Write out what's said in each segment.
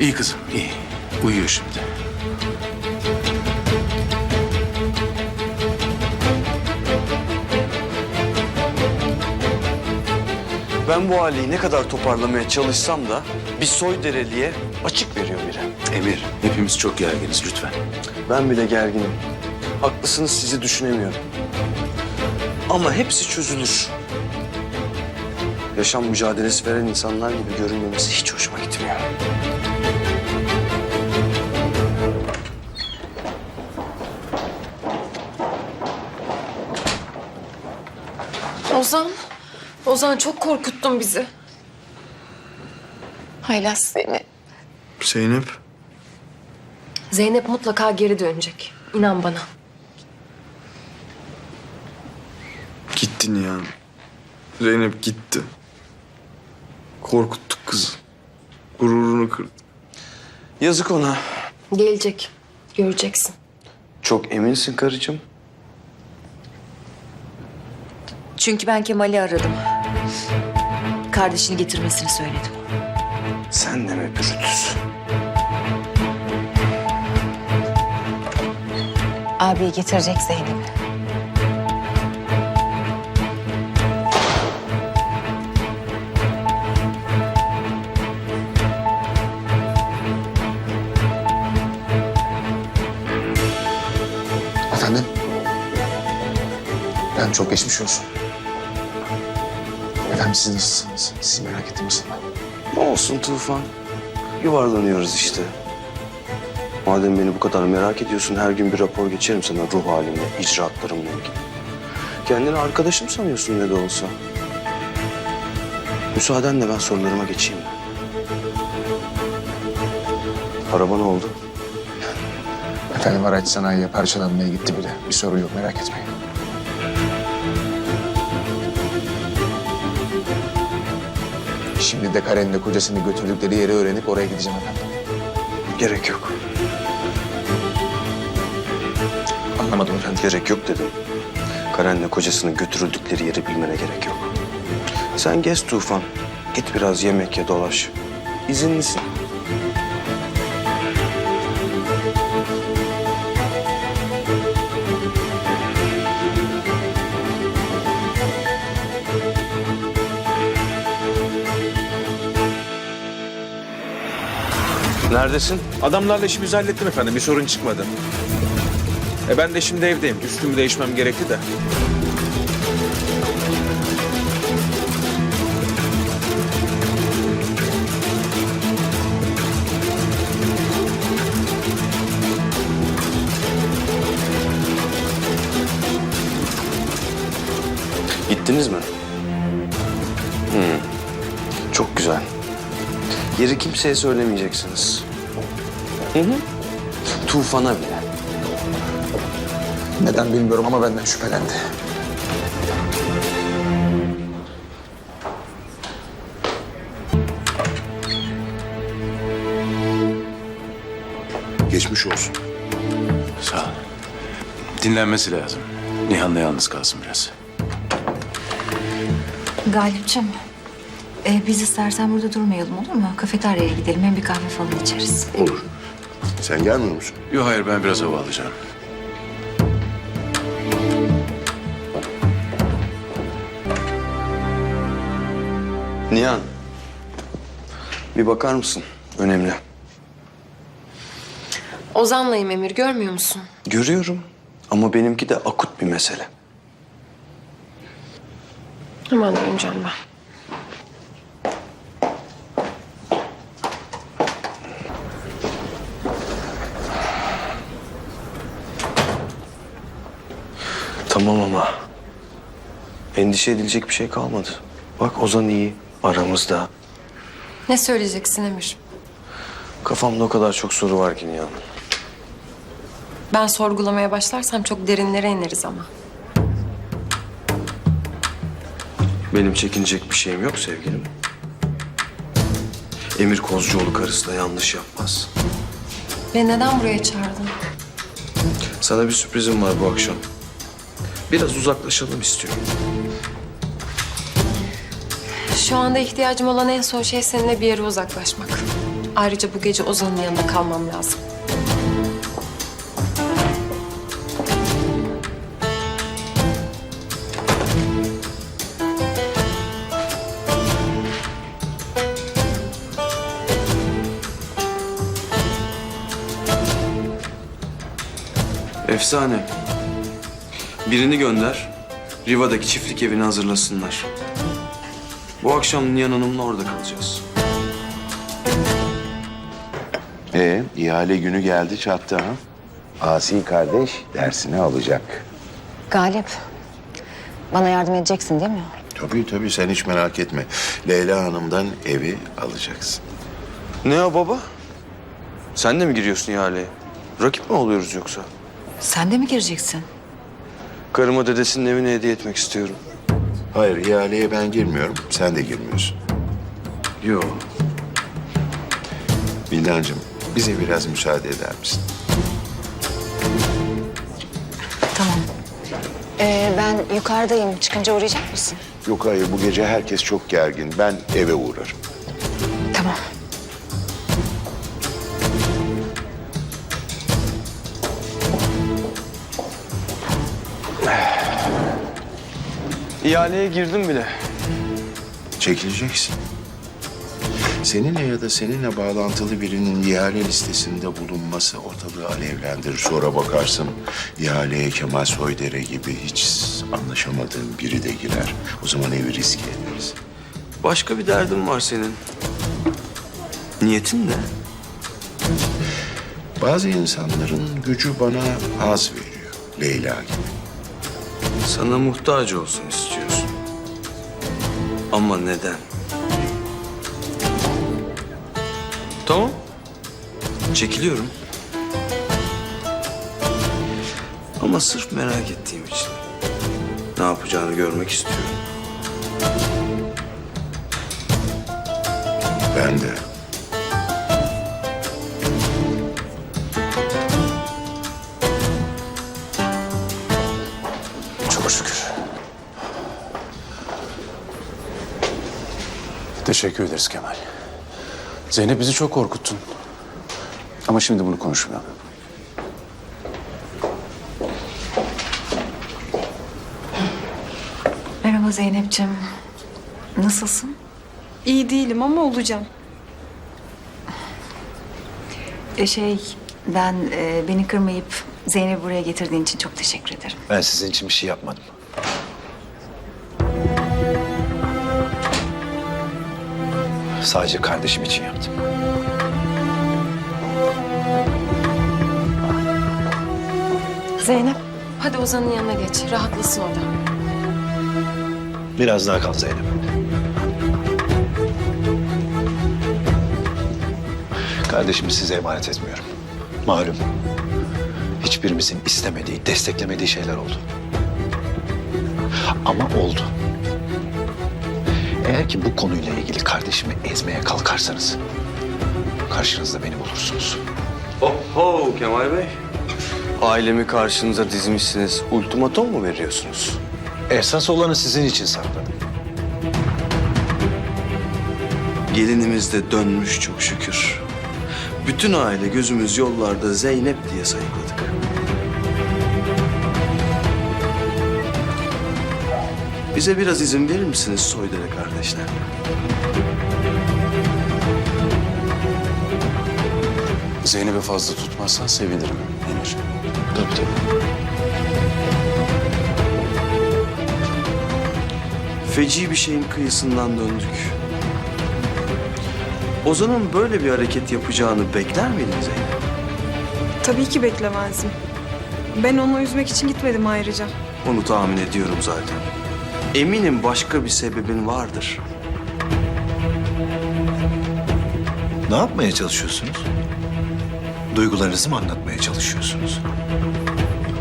İyi kızım, iyi. Uyuyor şimdi. Ben bu aileyi ne kadar toparlamaya çalışsam da bir soy dereliğe açık veriyor biri. Emir, hepimiz çok gerginiz lütfen. Ben bile gerginim. Haklısınız sizi düşünemiyorum. Ama hepsi çözülür. Yaşam mücadelesi veren insanlar gibi görünmemesi hiç hoşuma gitmiyor. Ozan, Ozan çok korkuttun bizi. Haylaz seni. Zeynep. Zeynep mutlaka geri dönecek. İnan bana. Gittin ya. Zeynep gitti. Korkuttuk kızı. Gururunu kırdı. Yazık ona. Gelecek. Göreceksin. Çok eminsin karıcığım. Çünkü ben Kemal'i aradım. Kardeşini getirmesini söyledim. Sen de mi Brutus? Abi getirecek Zeynep'i. Efendim? Ben çok geçmiş olsun. Efendim siz nasılsınız? Sizi merak ettim aslında. Ne olsun Tufan? Yuvarlanıyoruz işte. Madem beni bu kadar merak ediyorsun her gün bir rapor geçerim sana ruh halimle, icraatlarımla ilgili. Kendini arkadaşım sanıyorsun ne de olsa. Müsaadenle ben sorularıma geçeyim. Araba ne oldu? Efendim araç sanayiye parçalanmaya gitti bile. Bir sorun yok merak etmeyin. Şimdi de Karen'le kocasını götürdükleri yeri öğrenip oraya gideceğim efendim. Gerek yok. Anlamadım efendim. Gerek yok dedim. Karen'le kocasının götürüldükleri yeri bilmene gerek yok. Sen gez Tufan. Git biraz yemek ye dolaş. İzinlisin. Neredesin? Adamlarla işimizi hallettim efendim. Bir sorun çıkmadı. E ben de şimdi evdeyim. Üstümü değişmem gerekti de. Gittiniz mi? Hmm. Çok güzel. Yeri kimseye söylemeyeceksiniz. Hı hı. Tufana bile. Neden bilmiyorum ama benden şüphelendi. Geçmiş olsun. Sağ ol. Dinlenmesi lazım. Nihan'la yalnız kalsın biraz. Galipçim, e, biz istersen burada durmayalım olur mu? Kafeteryaya gidelim hem bir kahve falan içeriz. Olur. Sen gelmiyor musun? Yok hayır ben biraz hava alacağım. Nihan. Bir bakar mısın? Önemli. Ozan'layım Emir görmüyor musun? Görüyorum. Ama benimki de akut bir mesele. Hemen döneceğim ben. Tamam ama. Endişe edilecek bir şey kalmadı. Bak Ozan iyi. Aramızda. Ne söyleyeceksin Emir? Kafamda o kadar çok soru var ki Nihan. Ben sorgulamaya başlarsam çok derinlere ineriz ama. Benim çekinecek bir şeyim yok sevgilim. Emir Kozcuoğlu karısı da yanlış yapmaz. Ve neden buraya çağırdın? Sana bir sürprizim var bu akşam. Biraz uzaklaşalım istiyorum. Şu anda ihtiyacım olan en son şey seninle bir yere uzaklaşmak. Ayrıca bu gece Ozan'ın yanında kalmam lazım. Efsane. Birini gönder. Riva'daki çiftlik evini hazırlasınlar. Bu akşam Nihan Hanım'la orada kalacağız. Ee, ihale günü geldi çattı ha. Asi kardeş dersini alacak. Galip, bana yardım edeceksin değil mi? Tabii tabii sen hiç merak etme. Leyla Hanım'dan evi alacaksın. Ne ya baba? Sen de mi giriyorsun ihaleye? Rakip mi oluyoruz yoksa? Sen de mi gireceksin? Karıma dedesinin evini hediye etmek istiyorum. Hayır ihaleye ben girmiyorum. Sen de girmiyorsun. Yo. Bildancığım bize biraz müsaade eder misin? Tamam. Ee, ben yukarıdayım. Çıkınca uğrayacak mısın? Yok hayır bu gece herkes çok gergin. Ben eve uğrarım. Tamam. İhaleye girdim bile. Çekileceksin. Seninle ya da seninle bağlantılı birinin ihale listesinde bulunması ortalığı alevlendirir. Sonra bakarsın ihaleye Kemal Soydere gibi hiç anlaşamadığın biri de girer. O zaman evi riske ederiz. Başka bir derdin var senin. Niyetin ne? Bazı insanların gücü bana az veriyor. Leyla gibi. Sana muhtaç olsun istiyorsun. Ama neden? Tamam. Çekiliyorum. Ama sırf merak ettiğim için. Ne yapacağını görmek istiyorum. Ben de. Teşekkür ederiz Kemal. Zeynep bizi çok korkuttun. Ama şimdi bunu konuşmayalım. Merhaba Zeynep'ciğim. Nasılsın? İyi değilim ama olacağım. E şey, ben e, beni kırmayıp Zeynep'i buraya getirdiğin için çok teşekkür ederim. Ben sizin için bir şey yapmadım. Sadece kardeşim için yaptım. Zeynep, hadi Ozan'ın yanına geç. Rahatlasın orada. Biraz daha kal Zeynep. Kardeşimi size emanet etmiyorum. Malum. Hiçbirimizin istemediği, desteklemediği şeyler oldu. Ama oldu. Eğer ki bu konuyla ilgili kardeşimi ezmeye kalkarsanız... ...karşınızda beni bulursunuz. Oho Kemal Bey. Ailemi karşınıza dizmişsiniz. Ultimatom mu veriyorsunuz? Esas olanı sizin için sakladım. Gelinimiz de dönmüş çok şükür. Bütün aile gözümüz yollarda Zeynep diye sayıkladık. Bize biraz izin verir misiniz Soydere kardeşler? Zeynep'i fazla tutmazsan sevinirim Emir. Tabii tabii. Feci bir şeyin kıyısından döndük. Ozan'ın böyle bir hareket yapacağını bekler miydin Zeynep? Tabii ki beklemezdim. Ben onu üzmek için gitmedim ayrıca. Onu tahmin ediyorum zaten. Eminim başka bir sebebin vardır. Ne yapmaya çalışıyorsunuz? Duygularınızı mı anlatmaya çalışıyorsunuz?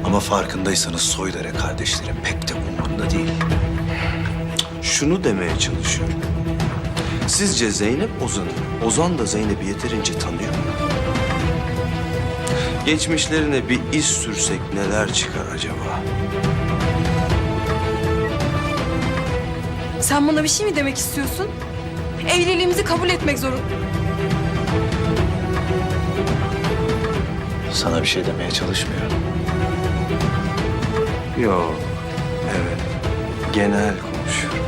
Ama farkındaysanız Soydere kardeşlerim pek de umurunda değil. Şunu demeye çalışıyorum. Sizce Zeynep Ozan'ı, Ozan da Zeynep'i yeterince tanıyor mu? Geçmişlerine bir iz sürsek neler çıkar acaba? Sen bana bir şey mi demek istiyorsun? Evliliğimizi kabul etmek zorun. Sana bir şey demeye çalışmıyorum. Yok. Evet. Genel konuşuyorum.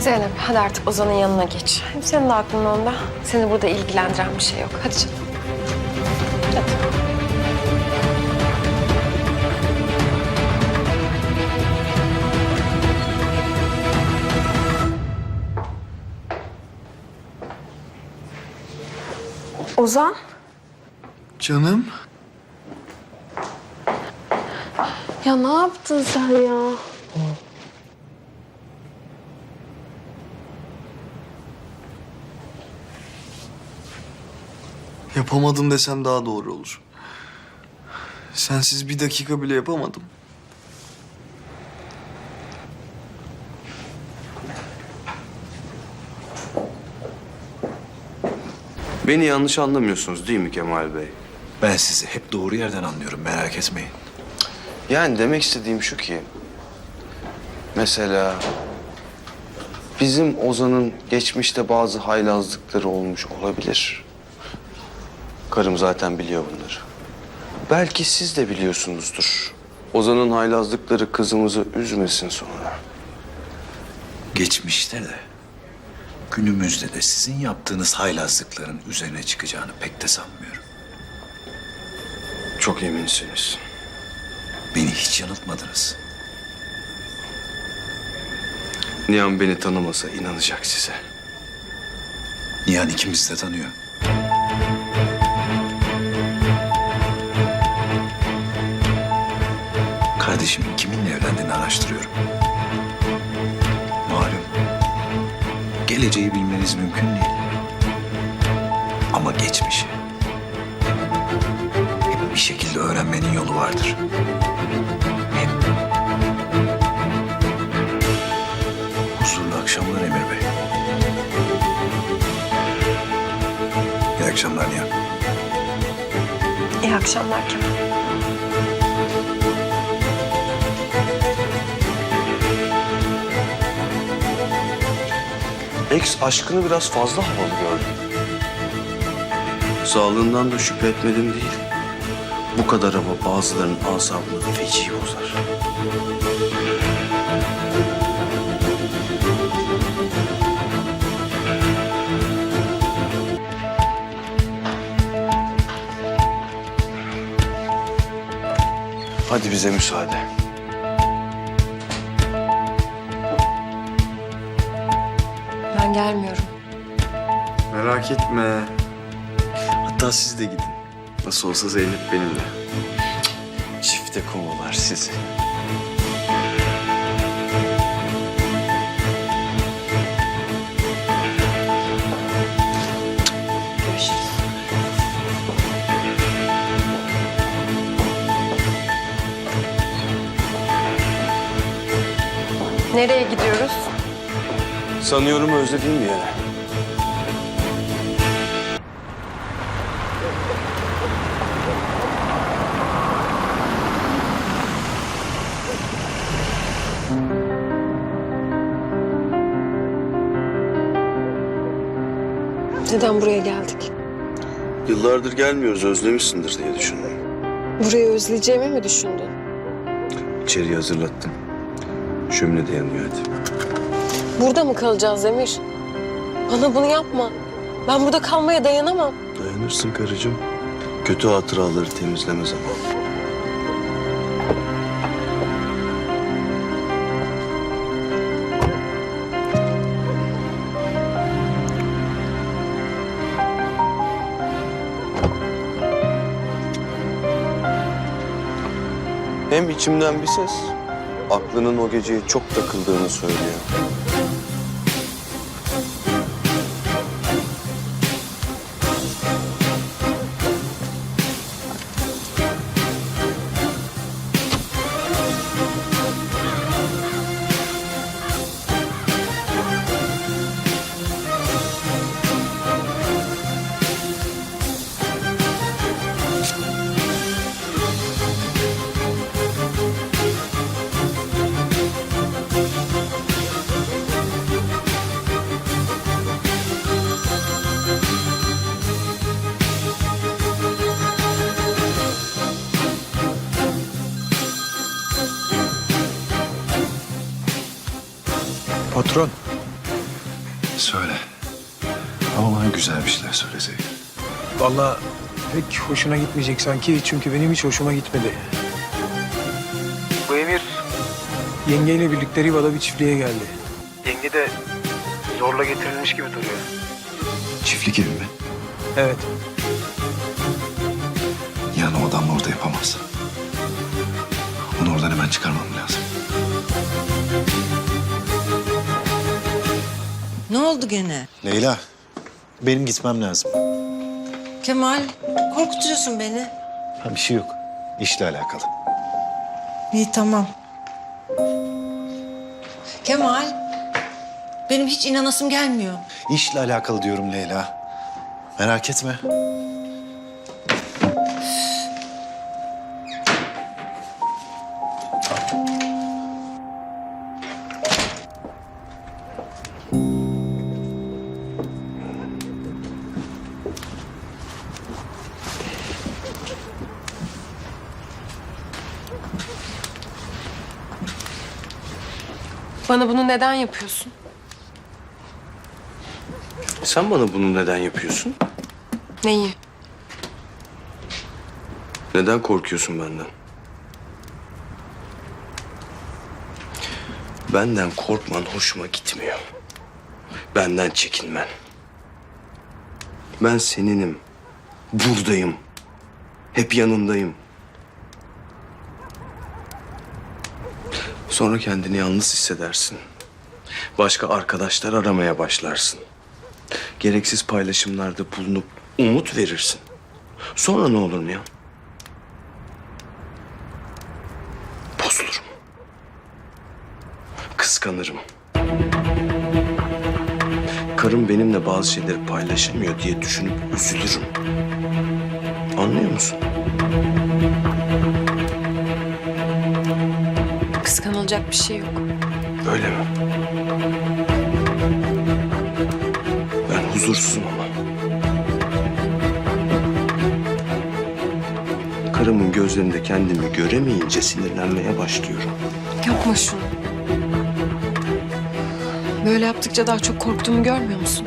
Zeynep hadi artık Ozan'ın yanına geç. Hem senin de aklın onda. Seni burada ilgilendiren bir şey yok. Hadi canım. Ozan? Canım. Ya ne yaptın sen ya? Yapamadım desem daha doğru olur. Sensiz bir dakika bile yapamadım. Beni yanlış anlamıyorsunuz değil mi Kemal Bey? Ben sizi hep doğru yerden anlıyorum merak etmeyin. Yani demek istediğim şu ki... Mesela... Bizim Ozan'ın geçmişte bazı haylazlıkları olmuş olabilir. Karım zaten biliyor bunları. Belki siz de biliyorsunuzdur. Ozan'ın haylazlıkları kızımızı üzmesin sonra. Geçmişte de günümüzde de sizin yaptığınız haylazlıkların üzerine çıkacağını pek de sanmıyorum. Çok eminsiniz. Beni hiç yanıltmadınız. Nihan beni tanımasa inanacak size. Nihan ikimizi de tanıyor. Kardeşimin kiminle evlendiğini araştırıyorum. Geleceği bilmeniz mümkün değil. Ama geçmişi. Hep bir şekilde öğrenmenin yolu vardır. Hep. Huzurlu akşamlar Emir Bey. İyi akşamlar Nihan. İyi akşamlar Kemal. Ex aşkını biraz fazla havalı gördüm. Sağlığından da şüphe etmedim değil. Bu kadar hava bazılarının asabını feci bozar. Hadi bize müsaade. Ben gelmiyorum. Merak etme. Hatta siz de gidin. Nasıl olsa Zeynep benimle. Çifte kovalar sizi. Nereye gidiyoruz? Sanıyorum özlediğim bir yere. Neden buraya geldik? Yıllardır gelmiyoruz özlemişsindir diye düşündüm. Burayı özleyeceğimi mi düşündün? İçeriği hazırlattım. Şömine de yanıyor hadi. Burada mı kalacağız Emir? Bana bunu yapma. Ben burada kalmaya dayanamam. Dayanırsın karıcığım. Kötü hatıraları temizleme zamanı. Hem içimden bir ses, aklının o geceye çok takıldığını söylüyor. Patron. Söyle. Ama bana güzel bir şeyler söyleseydin. Vallahi pek hoşuna gitmeyecek sanki çünkü benim hiç hoşuma gitmedi. Bu Emir yengeyle birlikte Riva'da bir çiftliğe geldi. Yenge de zorla getirilmiş gibi duruyor. Çiftlik evi mi? Evet. Yani o adam orada yapamaz. Onu oradan hemen çıkarmam lazım. Oldu gene? Leyla, benim gitmem lazım. Kemal, korkutuyorsun beni. Ha, bir şey yok. İşle alakalı. İyi tamam. Kemal, benim hiç inanasım gelmiyor. İşle alakalı diyorum Leyla. Merak etme. Bana bunu neden yapıyorsun? Sen bana bunu neden yapıyorsun? Neyi? Neden korkuyorsun benden? Benden korkman hoşuma gitmiyor. Benden çekinmen. Ben seninim. Buradayım. Hep yanındayım. Sonra kendini yalnız hissedersin. Başka arkadaşlar aramaya başlarsın. Gereksiz paylaşımlarda bulunup umut verirsin. Sonra ne olur Nihan? Bozulurum. Kıskanırım. Karım benimle bazı şeyleri paylaşamıyor diye düşünüp üzülürüm. Anlıyor musun? Kıskanılacak bir şey yok. Öyle mi? Ben huzursuzum ama. Karımın gözlerinde kendimi göremeyince sinirlenmeye başlıyorum. Yapma şunu. Böyle yaptıkça daha çok korktuğumu görmüyor musun?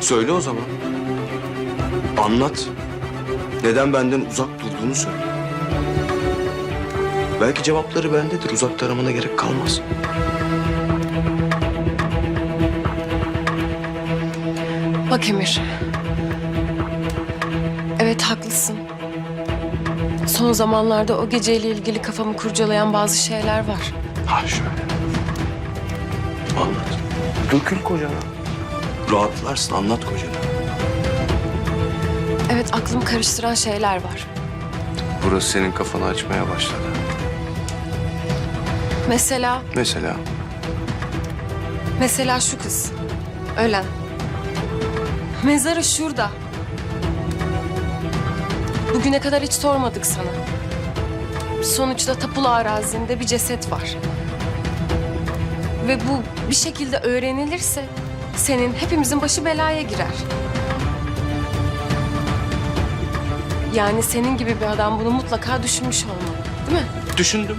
Söyle o zaman. Anlat. Neden benden uzak durduğunu söyle. Belki cevapları bendedir. Uzakta aramana gerek kalmaz. Bak Emir. Evet haklısın. Son zamanlarda o geceyle ilgili kafamı kurcalayan bazı şeyler var. Ha şöyle. Anlat. Dökül kocana. Rahatlarsın anlat kocana. Evet aklımı karıştıran şeyler var. Burası senin kafanı açmaya başladı. Mesela, Mesela mesela şu kız. Ölen. Mezarı şurada. Bugüne kadar hiç sormadık sana. Sonuçta tapulu arazinde bir ceset var. Ve bu bir şekilde öğrenilirse senin hepimizin başı belaya girer. Yani senin gibi bir adam bunu mutlaka düşünmüş olmalı, değil mi? düşündüm.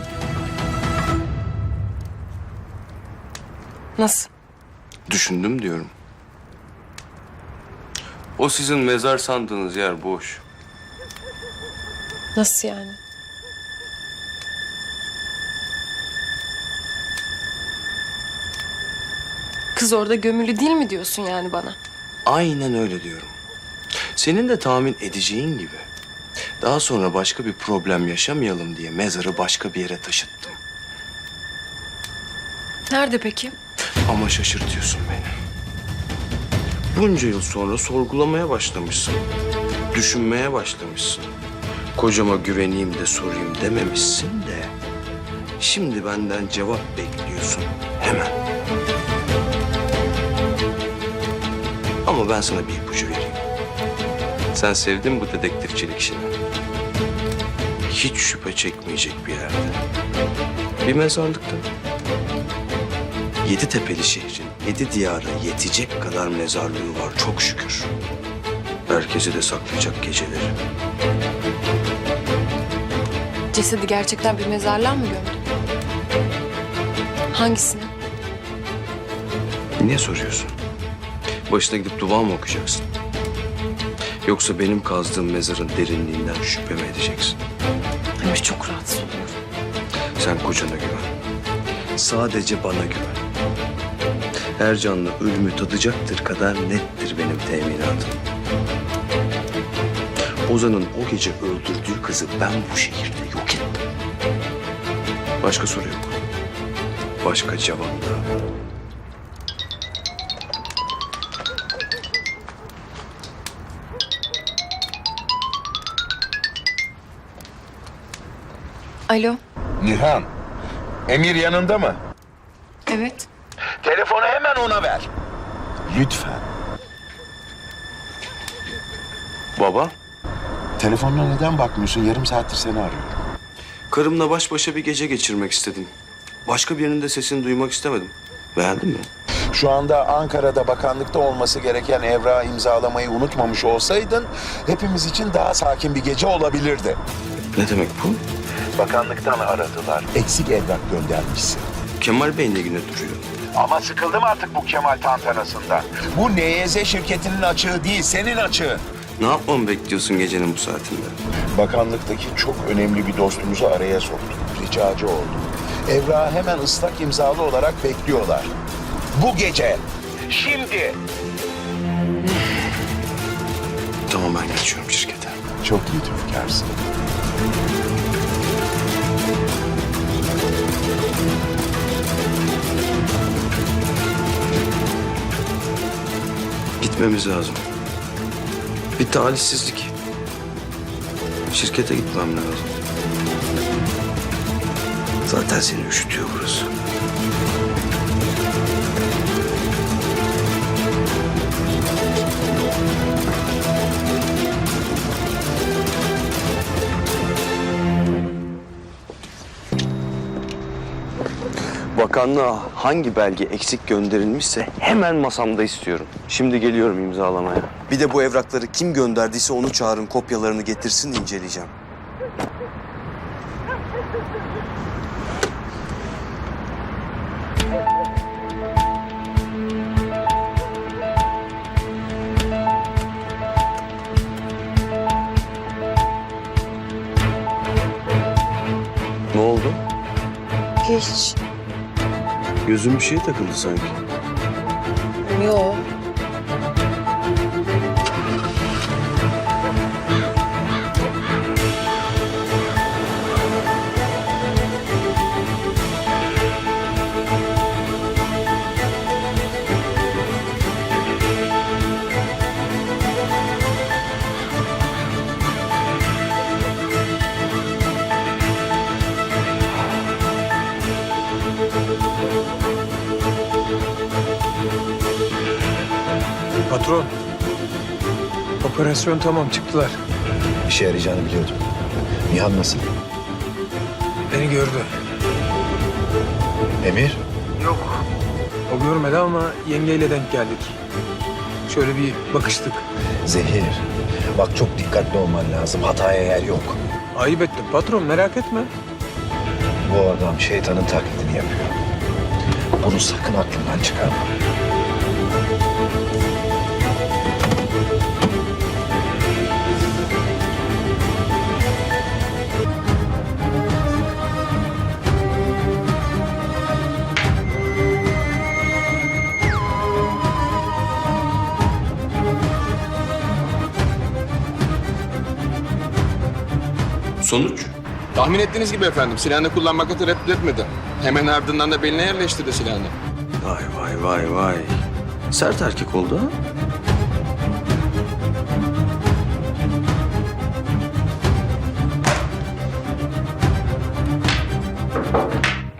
Nasıl? Düşündüm diyorum. O sizin mezar sandığınız yer boş. Nasıl yani? Kız orada gömülü değil mi diyorsun yani bana? Aynen öyle diyorum. Senin de tahmin edeceğin gibi. Daha sonra başka bir problem yaşamayalım diye mezarı başka bir yere taşıttım. Nerede peki? Ama şaşırtıyorsun beni. Bunca yıl sonra sorgulamaya başlamışsın. Düşünmeye başlamışsın. Kocama güveneyim de sorayım dememişsin de. Şimdi benden cevap bekliyorsun hemen. Ama ben sana bir ipucu vereyim. Sen sevdin bu dedektifçilik işini. Hiç şüphe çekmeyecek bir yerde. Bir mezarlıkta. Yedi tepeli şehrin yedi diyara yetecek kadar mezarlığı var çok şükür. Herkesi de saklayacak geceleri. Cesedi gerçekten bir mezarlığa mı gömdün? Hangisine? Niye soruyorsun? Başına gidip dua mı okuyacaksın? Yoksa benim kazdığım mezarın derinliğinden şüphe mi edeceksin? Emir çok rahatsız oluyorum. Sen kocana güven. Sadece bana güven. Her canlı ölümü tadacaktır kadar nettir benim teminatım. Ozan'ın o gece öldürdüğü kızı ben bu şehirde yok ettim. Başka soru yok. Başka cevap da. Alo. Nihan, Emir yanında mı? Evet. Ona ver. Lütfen. Baba, Telefonuna neden bakmıyorsun? Yarım saattir seni arıyorum. karımla baş başa bir gece geçirmek istedim. Başka birinin de sesini duymak istemedim. Beğendin mi? Şu anda Ankara'da bakanlıkta olması gereken evrağı imzalamayı unutmamış olsaydın... ...hepimiz için daha sakin bir gece olabilirdi. Ne demek bu? Bakanlıktan aradılar. Eksik evrak göndermişsin. Kemal Bey ne güne duruyor? Ama sıkıldım artık bu Kemal tantanasından. Bu NYZ şirketinin açığı değil, senin açığın. Ne yapmamı bekliyorsun gecenin bu saatinde? Bakanlıktaki çok önemli bir dostumuzu araya soktum. Ricacı oldum. Evrağı hemen ıslak imzalı olarak bekliyorlar. Bu gece. Şimdi. Tamam ben geçiyorum şirkete. Çok iyi tüfkarsın. Gitmemiz lazım. Bir talihsizlik. Şirkete gitmem lazım. Zaten seni üşütüyor burası. Bakanlığa hangi belge eksik gönderilmişse hemen masamda istiyorum. Şimdi geliyorum imzalamaya. Bir de bu evrakları kim gönderdiyse onu çağırın kopyalarını getirsin inceleyeceğim. Gözün bir şeye takıldı sanki. Yok. Operasyon tamam çıktılar. İşe yarayacağını biliyordum. Nihan nasıl? Beni gördü. Emir? Yok. O görmedi ama yengeyle denk geldik. Şöyle bir bakıştık. Zehir. Bak çok dikkatli olman lazım. Hataya yer yok. Ayıp ettim patron merak etme. Bu adam şeytanın taklidini yapıyor. Bunu sakın aklından çıkarma. Sonuç? Tahmin ettiğiniz gibi efendim. Silahını kullanmakta tereddüt etmedi. Hemen ardından da beline yerleştirdi silahını. Vay vay vay vay. Sert erkek oldu ha?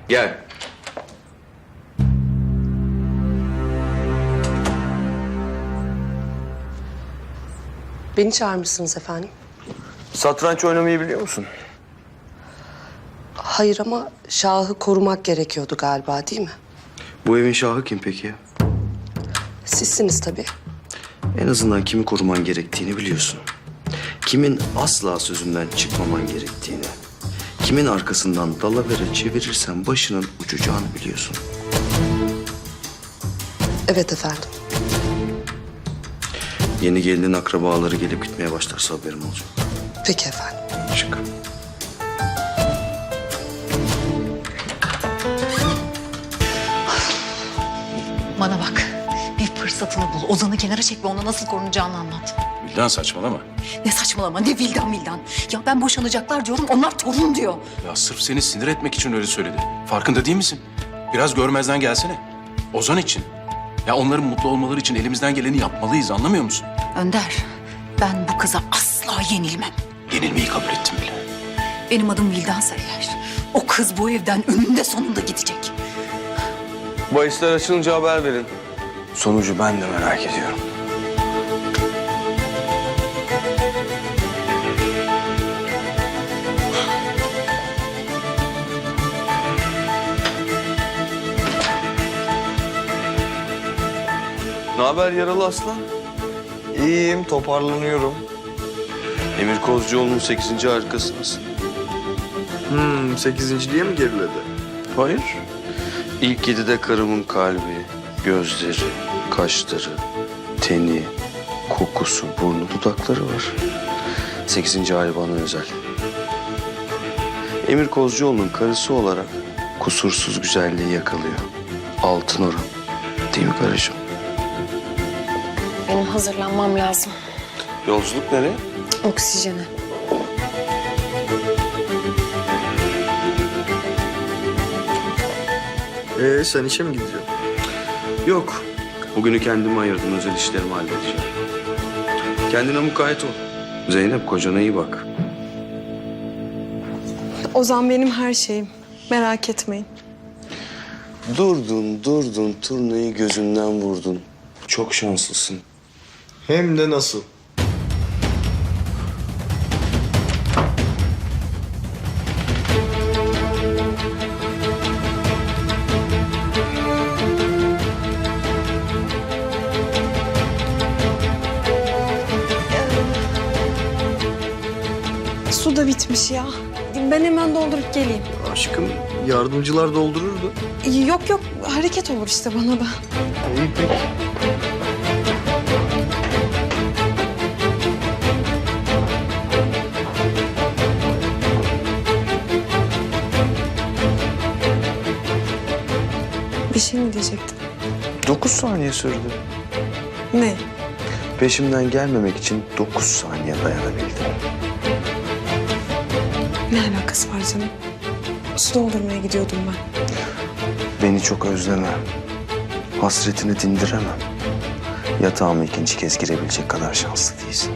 Gel. Beni çağırmışsınız efendim. Satranç oynamayı biliyor musun? Hayır ama Şah'ı korumak gerekiyordu galiba değil mi? Bu evin şahı kim peki? Sizsiniz tabii. En azından kimi koruman gerektiğini biliyorsun. Kimin asla sözünden çıkmaman gerektiğini. Kimin arkasından dalavere çevirirsen başının uçacağını biliyorsun. Evet efendim. Yeni gelinin akrabaları gelip gitmeye başlarsa haberim olacak. Peki efendim. Çık. Bana bak. Bir fırsatını bul. Ozan'ı kenara çek ve ona nasıl korunacağını anlat. Vildan saçmalama. Ne saçmalama ne vildan vildan. Ya ben boşanacaklar diyorum onlar torun diyor. Ya sırf seni sinir etmek için öyle söyledi. Farkında değil misin? Biraz görmezden gelsene. Ozan için. Ya onların mutlu olmaları için elimizden geleni yapmalıyız anlamıyor musun? Önder ben bu kıza asla yenilmem. Yenilmeyi kabul ettim bile. Benim adım Vildan Seller. O kız bu evden önünde sonunda gidecek. Bahisler açılınca haber verin. Sonucu ben de merak ediyorum. Ne haber yaralı aslan? İyiyim, toparlanıyorum. Emir Kozcuoğlu'nun 8. harikasınız. Hmm, sekizinciliğe mi geriledi? Hayır. İlk yedide karımın kalbi, gözleri, kaşları, teni, kokusu, burnu, dudakları var. Sekizinci ay bana özel. Emir Kozcuoğlu'nun karısı olarak kusursuz güzelliği yakalıyor. Altın oran. Değil mi karıcığım? Benim hazırlanmam lazım. Yolculuk nereye? Oksijene. Ee, sen işe mi gidiyorsun? Yok. Bugünü kendime ayırdım. Özel işlerimi halledeceğim. Kendine mukayyet ol. Zeynep kocana iyi bak. Ozan benim her şeyim. Merak etmeyin. Durdun, durdun. Turnayı gözünden vurdun. Çok şanslısın. Hem de nasıl? Ya. Ben hemen doldurup geleyim. Aşkım, yardımcılar doldururdu. Yok yok hareket olur işte bana da. İyi peki. Bir şey mi diyecektin? Dokuz saniye sürdü. Ne? Peşimden gelmemek için dokuz saniye dayanabildim. Ne alakası var canım? Su doldurmaya gidiyordum ben. Beni çok özleme. Hasretini dindiremem. Yatağıma ikinci kez girebilecek kadar şanslı değilsin.